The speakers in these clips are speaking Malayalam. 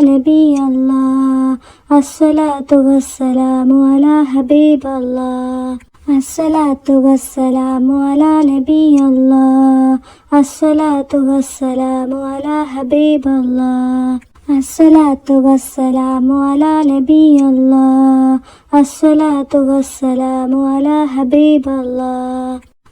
നബി അല്ലാ. അസ്സലാത്തു വസ്സലാമു അലാ ഹബീബ് അല്ലാ. വസ്സലാമു അലാ നബി അല്ലാ. വസ്സലാമു അലാ ഹബീബ് അല്ലാ. വസ്സലാമു അലാ നബി അല്ലാ. വസ്സലാമു അലാ ഹബീബ്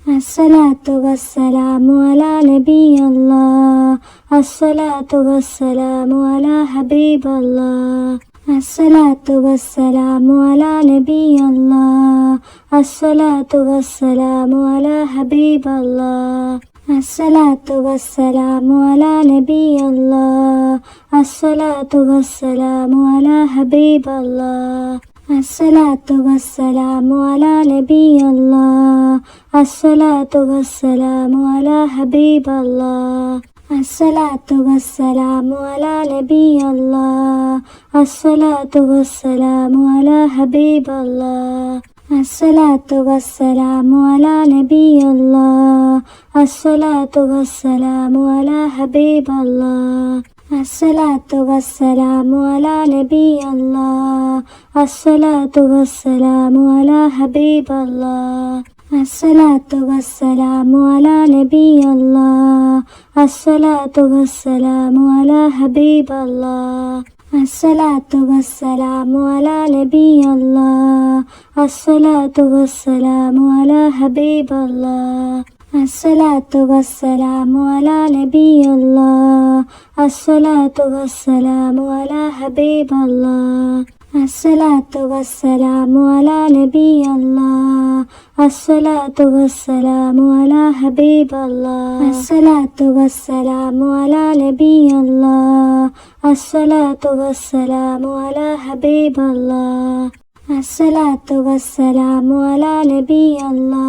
الصلاة والسلام على نبي الله. الصلاة والسلام على حبيب الله. الصلاة والسلام على نبي الله. الصلاة والسلام على حبيب الله. الصلاة والسلام على نبي الله. الصلاة والسلام على حبيب الله. അസ്സലാത്തു വസ്സലാമു അലാ നബി അസ്സലാത്തു വസ്സലാമു അലാ ഹബീബ് അസ്സലാത്തു വസ്സലാമു അലാ നബി അസ്സലാത്തു വസ്സലാമു അലാ ഹബീബ് അസ്സലാത്തു വസ്സലാമു അലാ നബി അസ്സലാത്തു വസ്സലാമു അലാ ഹബീബ് അസ്സലാത്തു വസ്സലാമു അലാ നബി الصلاة والسلام على حبيب الله. الصلاة والسلام على نبي الله. الصلاة والسلام على حبيب الله. الصلاة والسلام على نبي الله. الصلاة والسلام على حبيب الله. الصلاة والسلام على نبي الله. الصلاة والسلام على حبيب الله. അസ്സലാത്തു വസ്സലാമു അലാ നബി അല്ലാ അസ്സലാത്തു വസ്സലാമു അലാ ഹബീബ് അല്ലാ അസ്സലാത്തു വസ്സലാമു അലാ നബി അല്ലാ അസ്സലാത്തു വസ്സലാമു അലാ ഹബീബ് അല്ലാ അസ്സലാത്തു വസ്സലാമു അലാ നബി അല്ലാ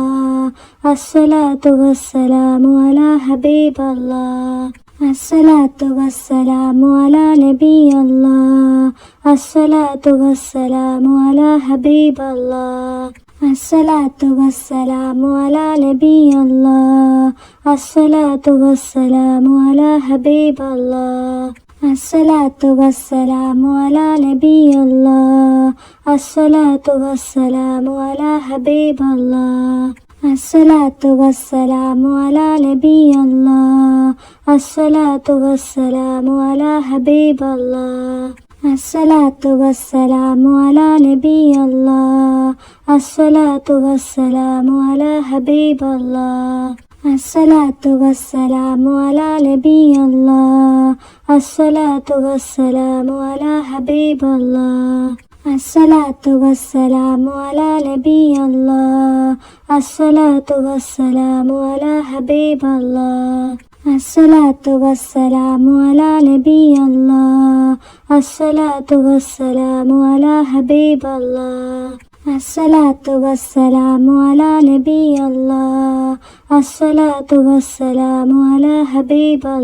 അസ്സലാത്തു വസ്സലാമു അലാ ഹബീബ് അല്ലാ അസ്സലാത്തു വസ്സലാമു അലാ നബി അസ്സലാത്തു വസ്സലാമു അലാ ഹബീബ് അസ്സലാത്തു വസ്സലാമു അലാ നബി അസ്സലാത്തു വസ്സലാമു അലാ ഹബീബ് അസ്സലാത്തു വസ്സലാമു അലാ നബി അസ്സലാത്തു വസ്സലാമു അലാ ഹബീബ് അസ്സലാത്തു വസ്സലാമു അലാ നബി അസ്സലാത്തു വസ്സലാമു അലാ ഹബീബ് അസ്സലാത്തു വസ്സലാമു അലാ നബി അസ്സലാത്തു വസ്സലാമു അലാ ഹബീബ് അസ്സലാത്തു വസ്സലാമു അലാ നബി അസ്സലാത്തു വസ്സലാമു അലാ ഹബീബ് അല്ലാ അസ്സലാത്തു വസ്സലാമു അലാ നബി അസ്സലാത്തു വസ്സലാമു അലാ ഹബീബ് അസ്സലാത്തു വസ്സലാമു അലാ നബി അസ്സലാത്തു വസ്സലാമു അലാ ഹബീബ് അസ്സലാത്തു വസ്സലാമു അലാ നബി അസ്സലാത്തു വസ്സലാമു അലാ ഹബീബ്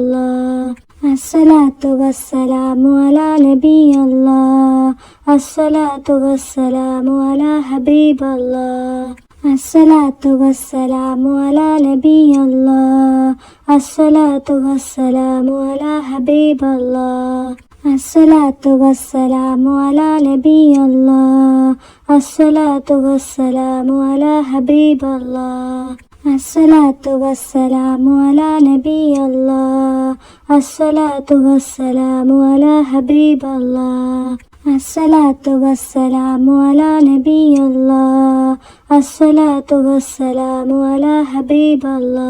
അസ്സലാത്തു വസ്സലാമു അലാ നബി അല്ലാ അസ്സലാത്തു വസ്സലാമു അലാ ഹബീബ് അല്ലാ അസ്സലാത്തു വസ്സലാമു അലാ നബി അല്ലാ അസ്സലാത്തു വസ്സലാമു അലാ ഹബീബ് അല്ലാ അസ്സലാത്തു വസ്സലാമു അലാ നബി അല്ലാ അസ്സലാത്തു വസ്സലാമു അലാ ഹബീബ് അല്ലാ അസ്സലാത്തു വസ്സലാമു അലാ നബി അല്ലാ അസ്സലാത്തു വസ്സലാമു അലാ ഹബീബ് അല്ലാ അസ്സലാത്തു വസ്സലാമു അലാ നബി അല്ലാ അസ്സലാത്തു വസ്സലാമു അലാ ഹബീബ് അല്ലാ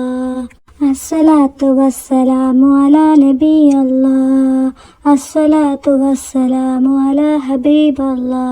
അസ്സലാത്തു വസ്സലാമു അലാ നബി അല്ലാ അസ്സലാത്തു വസ്സലാമു അലാ ഹബീബ് അല്ലാ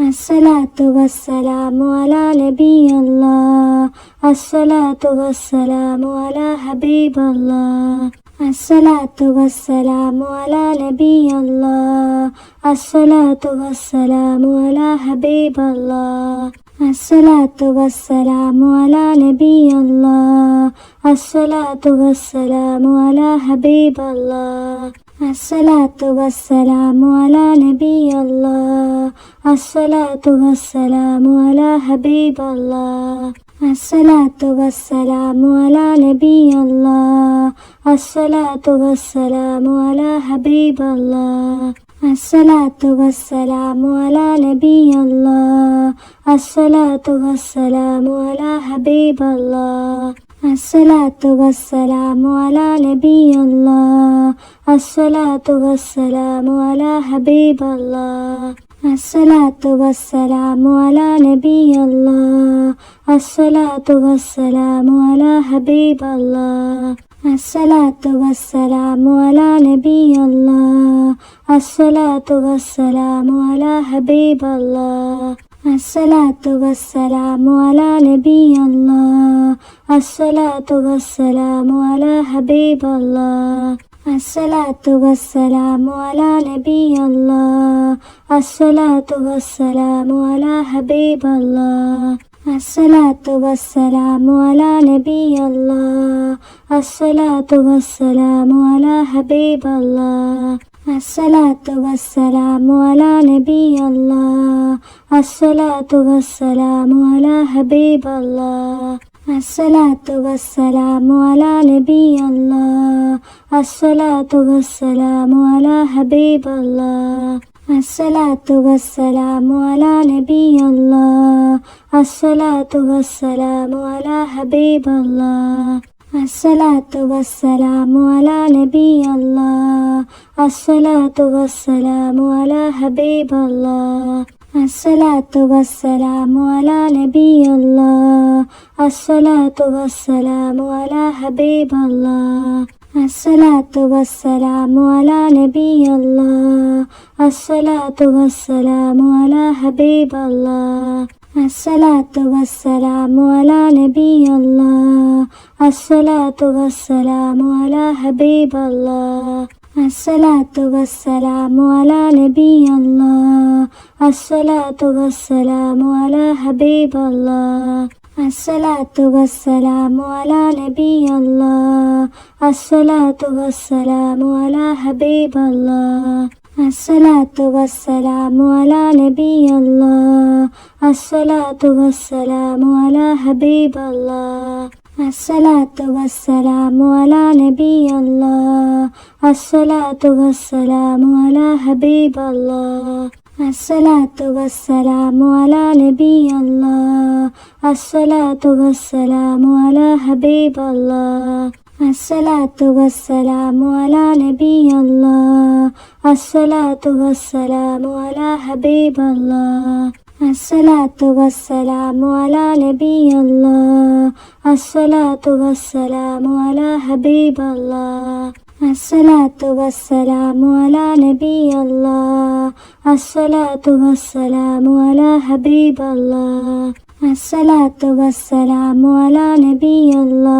الصلاة والسلام على نبي الله. الصلاة والسلام على حبيب الله. الصلاة والسلام على نبي الله. الصلاة والسلام على حبيب الله. الصلاة والسلام على نبي الله. الصلاة والسلام على حبيب الله. അസ്സലാത്തു വസ്സലാമു അലാ നബി അസ്സലാത്തു വസ്സലാമു അലാ ഹബീബ് അസ്സലാത്തു വസ്സലാമു അലാ നബി അസ്സലാത്തു വസ്സലാമു അലാ ഹബീബ് അസ്സലാത്തു വസ്സലാമു അലാ നബി അസ്സലാത്തു വസ്സലാമു അലാ ഹബീബ് അസ്സലാത്തു വസ്സലാമു അലാ നബിയല്ലാ. അസ്സലാത്തു വസ്സലാമു അലാ ഹബീബല്ലാ. അസ്സലാത്തു വസ്സലാമു അലാ നബിയല്ലാ. അസ്സലാത്തു വസ്സലാമു അലാ ഹബീബല്ലാ. അസ്സലാത്തു വസ്സലാമു അലാ നബിയല്ലാ. അസ്സലാത്തു വസ്സലാമു അലാ ഹബീബല്ലാ. അസ്സലാത്തു വസ്സലാമു അലാ നബി അസ്സലാത്തു വസ്സലാമു അലാ ഹബീബ് അസ്സലാത്തു വസ്സലാമു അലാ നബി അസ്സലാത്തു വസ്സലാമു അലാ ഹബീബ് അസ്സലാത്തു വസ്സലാമു അലാ നബി അസ്സലാത്തു വസ്സലാമു അലാ ഹബീബ് അല്ലാ അസ്സലാത്തു വസ്സലാമു അലാ നബി അസ്സലാത്തു വസ്സലാമു അലാ ഹബീബ് അസ്സലാത്തു വസ്സലാമു അലാ നബി അസ്സലാത്തു വസ്സലാമു അലാ ഹബീബ് അസ്സലാത്തു വസ്സലാമു അലാ നബി അസ്സലാത്തു വസ്സലാമു അലാ ഹബീബ് അസ്സലാത്തു വസ്സലാമു അലാ നബി അസ്സലാത്തു വസ്സലാമു അലാ ഹബീബ് അസ്സലാത്തു വസ്സലാമു അലാ നബി അസ്സലാത്തു വസ്സലാമു അലാ ഹബീബ് അസ്സലാത്തു വസ്സലാമു അലാ നബി അസ്സലാത്തു വസ്സലാമു അലാ ഹബീബ് അസ്സലാത്തു വസ്സലാമു അലാ നബി അല്ലാ അസ്സലാത്തു വസ്സലാമു അലാ ഹബീബല്ലാ. അസ്സലാത്തു വസ്സലാമു അലാ നബിയല്ലാ. അസ്സലാത്തു വസ്സലാമു അലാ ഹബീബല്ലാ. അസ്സലാത്തു വസ്സലാമു അലാ നബിയല്ലാ. അസ്സലാത്തു വസ്സലാമു അലാ ഹബീബല്ലാ. അസ്സലാത്തു വസ്സലാമു അലാ നബിയല്ലാ. അസ്സലാത്തു വസ്സലാമു അലാ ഹബീബല്ലാ. അസ്സലാത്തു വസ്സലാമു അലാ നബി അസ്സലാത്തു വസ്സലാമു അലാ ഹബീബ് അസ്സലാത്തു വസ്സലാമു അലാ നബി അസ്സലാത്തു വസ്സലാമു അലാ ഹബീബ് അസ്സലാത്തു വസ്സലാമു അലാ നബി അസ്സലാത്തു വസ്സലാമു അലാ ഹബീബ് അസ്സലാത്തു വസ്സലാമു അലാ നബിയല്ലാ. അസ്സലാത്തു വസ്സലാമു അലാ ഹബീബല്ലാ. അസ്സലാത്തു വസ്സലാമു അലാ നബിയല്ലാ. അസ്സലാത്തു വസ്സലാമു അലാ ഹബീബല്ലാ. അസ്സലാത്തു വസ്സലാമു അലാ നബിയല്ലാ.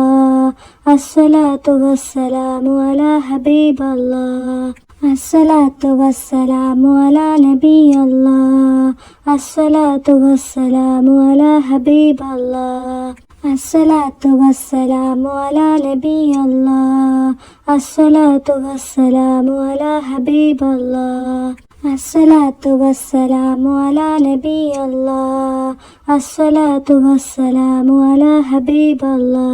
അസ്സലാത്തു വസ്സലാമു അലാ ഹബീബല്ലാ. അസ്സലാത്തു വസ്സലാമു അലാ നബി അല്ലാ അസ്സലാത്തു വസ്സലാമു അലാ ഹബീബ് അല്ലാ അസ്സലാത്തു വസ്സലാമു അലാ നബി അല്ലാ അസ്സലാത്തു വസ്സലാമു അലാ ഹബീബ് അല്ലാ അസ്സലാത്തു വസ്സലാമു അലാ നബി അല്ലാ അസ്സലാത്തു വസ്സലാമു അലാ ഹബീബ് അല്ലാ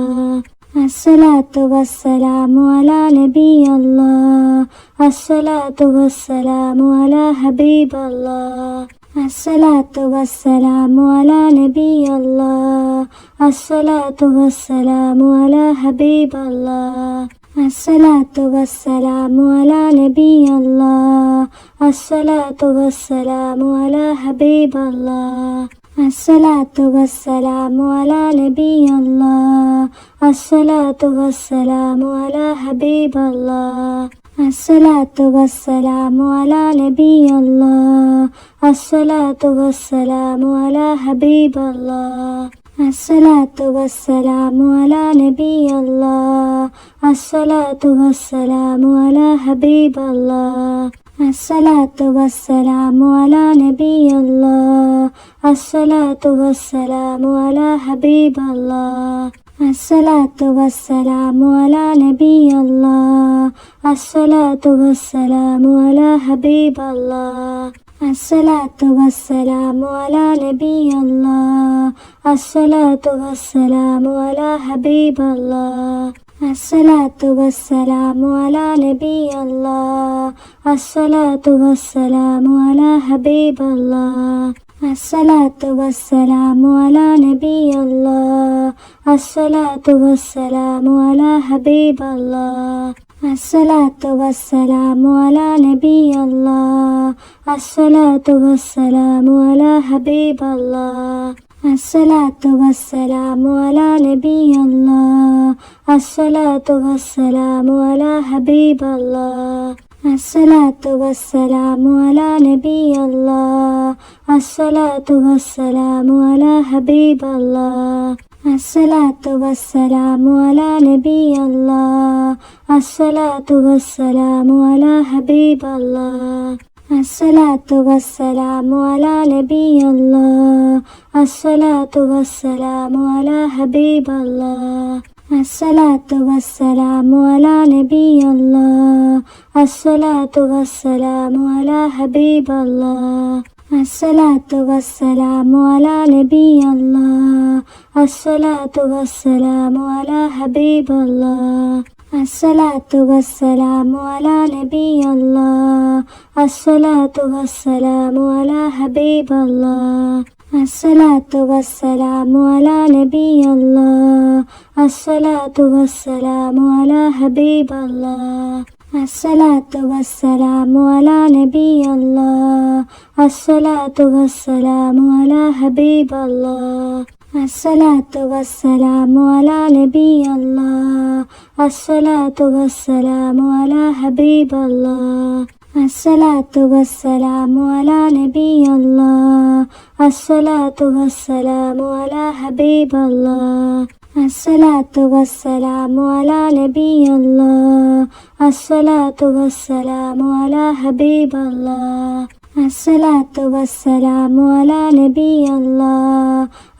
അസ്സലാത്തു വസ്സലാമു അലാ നബി അല്ലാ അസ്സലാത്തു വസ്സലാമു അലാ ഹബീബ് അല്ലാ അസ്സലാത്തു വസ്സലാമു അലാ നബി അല്ലാ അസ്സലാത്തു വസ്സലാമു അലാ ഹബീബ് അല്ലാ അസ്സലാത്തു വസ്സലാമു അലാ നബി അല്ലാ അസ്സലാത്തു വസ്സലാമു അലാ ഹബീബ് അല്ലാ അസ്സലാത്തു വസ്സലാമു അലാ നബിയല്ലാഹ്. അസ്സലാത്തു വസ്സലാമു അലാ ഹബീബല്ലാഹ്. അസ്സലാത്തു വസ്സലാമു അലാ നബിയല്ലാഹ്. അസ്സലാത്തു വസ്സലാമു അലാ ഹബീബല്ലാഹ്. അസ്സലാത്തു വസ്സലാമു അലാ നബിയല്ലാഹ്. അസ്സലാത്തു വസ്സലാമു അലാ ഹബീബല്ലാഹ്. അസ്സലാത്തു വസ്സലാമു അലാ നബിയല്ലാ അസ്സലാത്തു വസ്സലാമു അലാ ഹബീബല്ലാ അസ്സലാത്തു വസ്സലാമു അലാ നബിയല്ലാ അസ്സലാത്തു വസ്സലാമു അലാ ഹബീബല്ലാ അസ്സലാത്തു വസ്സലാമു അലാ നബിയല്ലാ അസ്സലാത്തു വസ്സലാമു അലാ ഹബീബല്ലാ الصلاة والسلام على نبي الله. الصلاة والسلام على حبيب الله. الصلاة والسلام على نبي الله. الصلاة والسلام على حبيب الله. الصلاة والسلام على نبي الله. الصلاة والسلام على حبيب الله. അസ്സലാത്തു വസ്സലാമു അലാ നബി അസ്സലാത്തു വസ്സലാമു അലാ ഹബീബ് അസ്സലാത്തു വസ്സലാമു അലാ നബി അസ്സലാത്തു വസ്സലാമു അലാ ഹബീബ് അസ്സലാത്തു വസ്സലാമു അലാ നബി അസ്സലാത്തു വസ്സലാമു അലാ ഹബീബ് അസ്സലാത്തു വസ്സലാമു അലാ നബിയല്ലാ. അസ്സലാത്തു വസ്സലാമു അലാ ഹബീബല്ലാ. അസ്സലാത്തു വസ്സലാമു അലാ നബിയല്ലാ. അസ്സലാത്തു വസ്സലാമു അലാ ഹബീബല്ലാ. അസ്സലാത്തു വസ്സലാമു അലാ നബിയല്ലാ. അസ്സലാത്തു വസ്സലാമു അലാ ഹബീബല്ലാ. അസ്സലാത്തു വസ്സലാമു അലാ നബി അസ്സലാത്തു വസ്സലാമു അലാ ഹബീബ് അസ്സലാത്തു വസ്സലാമു അലാ നബി അസ്സലാത്തു വസ്സലാമു അലാ ഹബീബ് അസ്സലാത്തു വസ്സലാമു അലാ നബി അസ്സലാത്തു വസ്സലാമു അലാ ഹബീബ് അസ്സലാത്തു വസ്സലാമു അലാ നബി അസ്സലാത്തു വസ്സലാമു അലാ ഹബീബ് അസ്സലാത്തു വസ്സലാമു അലാ നബി അസ്സലാത്തു വസ്സലാമു അലാ ഹബീബ് അസ്സലാത്തു വസ്സലാമു അലാ നബി അസ്സലാത്തു വസ്സലാമു അലാ ഹബീബ് അസ്സലാത്തു വസ്സലാമു അലാ നബി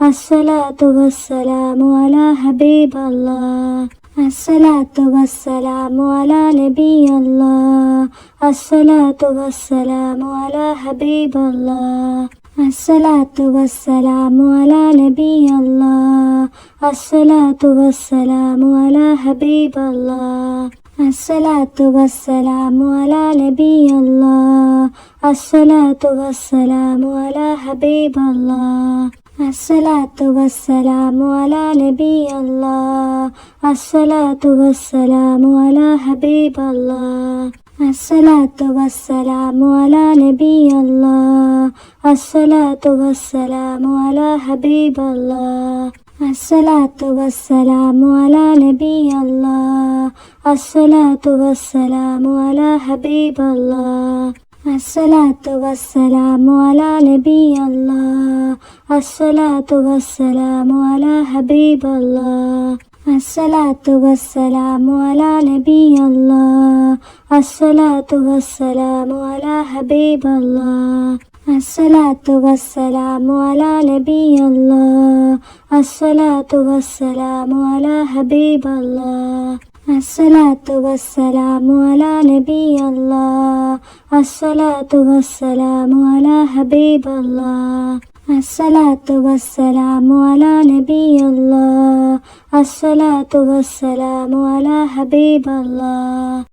അസ്സലാത്തു വസ്സലാമു അലാ ഹബീബ് അസ്സലാത്തു വസ്സലാമു അലാ നബി അസ്സലാത്തു വസ്സലാമു അലാ ഹബീബ് അസ്സലാത്തു വസ്സലാമു അലാ നബി അസ്സലാത്തു വസ്സലാമു അലാ ഹബീബ് അസ്സലാത്തു വസ്സലാമു അലാ നബി അല്ലാ അസ്സലാത്തു വസ്സലാമു അലാ ഹബീബ് അല്ലാ അസ്സലാത്തു വസ്സലാമു അലാ നബി അല്ലാ അസ്സലാത്തു വസ്സലാമു അലാ ഹബീബ് അല്ലാ അസ്സലാത്തു വസ്സലാമു അലാ നബി അല്ലാ അസ്സലാത്തു വസ്സലാമു അലാ ഹബീബ് അല്ലാ അസ്സലാത്തു വസ്സലാമു അലാ നബി അസ്സലാത്തു വസ്സലാമു അലാ ഹബീബ് അസ്സലാത്തു വസ്സലാമു അലാ നബി അസ്സലാത്തു വസ്സലാമു അലാ ഹബീബ് അസ്സലാത്തു വസ്സലാമു അലാ നബി അസ്സലാത്തു വസ്സലാമു അലാ ഹബീബ് അല്ലാ അസ്സലാത്തു വസ്സലാമു അലാ നബിയല്ലാ. അസ്സലാത്തു വസ്സലാമു അലാ ഹബീബല്ലാ. അസ്സലാത്തു വസ്സലാമു അലാ നബിയല്ലാ. അസ്സലാത്തു വസ്സലാമു അലാ ഹബീബല്ലാ. അസ്സലാത്തു വസ്സലാമു അലാ നബിയല്ലാ. അസ്സലാത്തു വസ്സലാമു അലാ ഹബീബല്ലാ.